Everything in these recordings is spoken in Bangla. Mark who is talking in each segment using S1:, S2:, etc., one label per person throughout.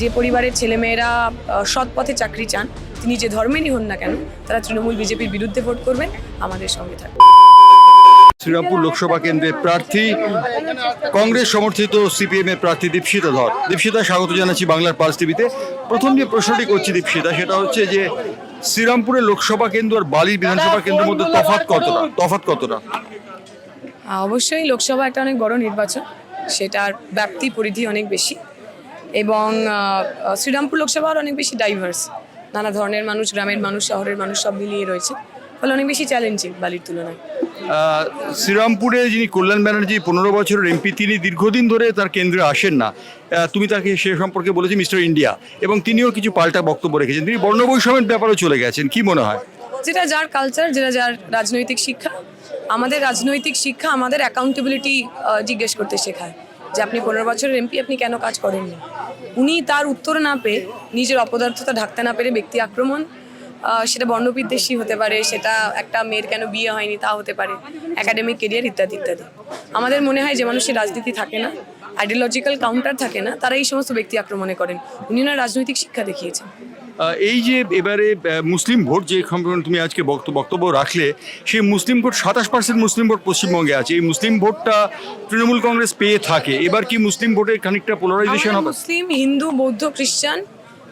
S1: যে পরিবারের ছেলেমেয়েরা সৎ পথে চাকরি চান তিনি যে ধর্মেরই হন না কেন তারা তৃণমূল বিজেপির বিরুদ্ধে ভোট করবেন আমাদের সঙ্গে থাকবে
S2: শ্রীরামপুর লোকসভা কেন্দ্রের প্রার্থী কংগ্রেস সমর্থিত সিপিএম এর প্রার্থী দীপশিতা ধর। দীপশিতা স্বাগত জানাচ্ছি বাংলার পালস টিভিতে। প্রথম যে প্রশ্নটি করছি দীপশিতা সেটা হচ্ছে যে শ্রীরামপুরের লোকসভা কেন্দ্র আর বালির বিধানসভা কেন্দ্রের মধ্যে তফাৎ কতটা? তফাৎ কতটা?
S1: অবশ্যই লোকসভা একটা অনেক বড় নির্বাচন সেটার ব্যাপ্তি পরিধি অনেক বেশি। এবং শ্রীরামপুর লোকসভার অনেক বেশি ডাইভার্স নানা ধরনের মানুষ গ্রামের মানুষ শহরের মানুষ সব মিলিয়ে রয়েছে। ফলে অনেক বেশি চ্যালেঞ্জিং বালির তুলনায়।
S2: শ্রীরামপুরে যিনি কল্যাণ ব্যানার্জি পনেরো বছরের এমপি তিনি দীর্ঘদিন ধরে তার কেন্দ্রে আসেন না। তুমি তাকে সে সম্পর্কে বলেছি মিস্টার ইন্ডিয়া। এবং তিনিও কিছু পাল্টা বক্তব্য রেখেছেন। তিনি বর্ণবৈষম্যের ব্যাপারেও চলে গেছেন। কি মনে হয়?
S1: যেটা যার কালচার যেটা যার রাজনৈতিক শিক্ষা আমাদের রাজনৈতিক শিক্ষা আমাদের অ্যাকাউন্টেবিলিটি জিজ্ঞেস করতে শেখায়। যে আপনি পনেরো বছরের এমপি, আপনি কেন কাজ করেননি? উনি তার উত্তর না পেয়ে নিজের অপদার্থতা ঢাকতে না পেরে ব্যক্তি আক্রমণ সেটা বর্ণবিদ্বেষী হতে পারে, সেটা একটা মেয়ের কেন বিয়ে হয়নি তা হতে পারে একাডেমিক কেরিয়ার ইত্যাদি ইত্যাদি। আমাদের মনে হয় যে মানুষের রাজনীতি থাকে না আইডিওলজিক্যাল কাউন্টার থাকে না, তারা এই সমস্ত ব্যক্তি আক্রমণে করেন। উনি ওনার রাজনৈতিক শিক্ষা দেখিয়েছেন।
S2: এই যে এবারে মুসলিম ভোট যে তুমি আজকে বক্ত- বক্তব্য রাখলে সেই মুসলিম ভোট সাতাশ পার্সেন্ট মুসলিম ভোট পশ্চিমবঙ্গে আছে। এই মুসলিম ভোটটা তৃণমূল কংগ্রেস পেয়ে থাকে। এবার কি মুসলিম ভোটের খানিকটা পোলারাইজেশন হবে?
S1: মুসলিম হিন্দু বৌদ্ধ খ্রিস্টান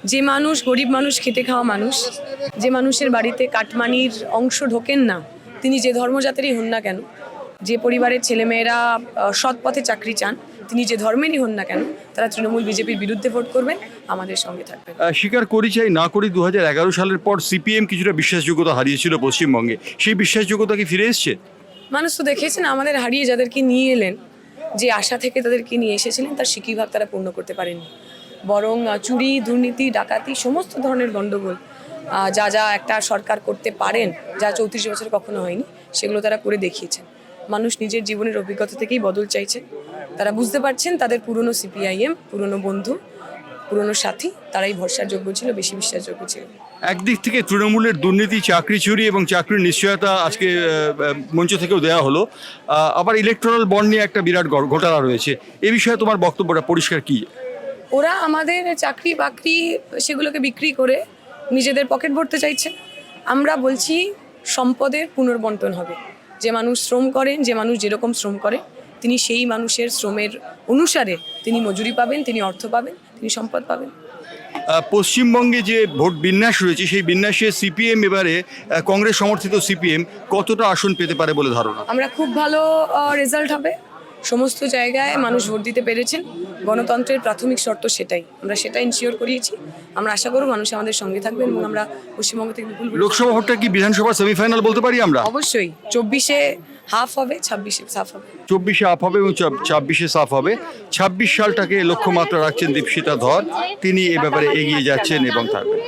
S1: যে মানুষ গরিব মানুষ খেতে খাওয়া মানুষ যে মানুষের বাড়িতে কাটমানির অংশ ঢোকেন না তিনি যে ধর্মজাতেরই হন না কেন যে পরিবারের ছেলেমেয়েরা সৎ পথে চাকরি চান তিনি যে ধর্মেরই হন না কেন তারা তৃণমূল বিজেপির বিরুদ্ধে ভোট করবেন আমাদের সঙ্গে থাকবেন।
S2: স্বীকার করি চাই না করি দু হাজার এগারো সালের পর সিপিএম কিছুটা বিশ্বাসযোগ্যতা হারিয়েছিল পশ্চিমবঙ্গে। সেই বিশ্বাসযোগ্যতা কি ফিরে এসছে?
S1: মানুষ তো দেখেছেন আমাদের হারিয়ে যাদেরকে নিয়ে এলেন যে আশা থেকে তাদেরকে নিয়ে এসেছিলেন তার সিকিভাগ তারা পূর্ণ করতে পারেননি। বরং চুরি দুর্নীতি ডাকাতি সমস্ত ধরনের গণ্ডগোল যা যা একটা সরকার করতে পারেন যা চৌত্রিশ বছর কখনো হয়নি সেগুলো তারা করে দেখিয়েছেন। মানুষ নিজের জীবনের অভিজ্ঞতা থেকেই বদল চাইছে। তারা বুঝতে পারছেন তাদের পুরনো সিপিআইএম পুরনো বন্ধু পুরনো সাথী তারাই ভরসাযোগ্য ছিল বেশি বিশ্বাসযোগ্য ছিল।
S2: একদিক থেকে তৃণমূলের দুর্নীতি চাকরি চুরি এবং চাকরির নিশ্চয়তা আজকে মঞ্চ থেকেও দেওয়া হলো। আবার ইলেকট্রাল বন্ড নিয়ে একটা বিরাট ঘোটালা রয়েছে। এ বিষয়ে তোমার বক্তব্যটা পরিষ্কার কি?
S1: ওরা আমাদের চাকরি বাকরি সেগুলোকে বিক্রি করে নিজেদের পকেট ভরতে চাইছে। আমরা বলছি সম্পদের পুনর্বন্টন হবে। যে মানুষ শ্রম করেন যে মানুষ যেরকম শ্রম করে তিনি সেই মানুষের শ্রমের অনুসারে তিনি মজুরি পাবেন তিনি অর্থ পাবেন তিনি সম্পদ পাবেন।
S2: পশ্চিমবঙ্গে যে ভোট বিন্যাস রয়েছে সেই বিন্যাসে সিপিএম এবারে কংগ্রেস সমর্থিত সিপিএম কতটা আসন পেতে পারে বলে ধারণা?
S1: আমরা খুব ভালো রেজাল্ট হবে। সমস্ত জায়গায় মানুষ ভোট দিতে পেরেছেন। গণতন্ত্রের প্রাথমিক শর্ত সেটাই। আমরা সেটা ইনশিওর করিয়েছি। আমরা আশা করব মানুষ আমাদের সঙ্গে থাকবেন এবং আমরা পশ্চিমবঙ্গ থেকে
S2: লোকসভা ভোটটা কি বিধানসভা সেমিফাইনাল বলতে পারি আমরা?
S1: অবশ্যই। চব্বিশে হাফ হবে, ছাব্বিশে সাফ হবে।
S2: চব্বিশে আপ হবে এবং ছাব্বিশে সাফ হবে। ছাব্বিশ সালটাকে লক্ষ্যমাত্রা রাখছেন দীপশিতা ধর। তিনি এ ব্যাপারে এগিয়ে যাচ্ছেন এবং থাকবেন।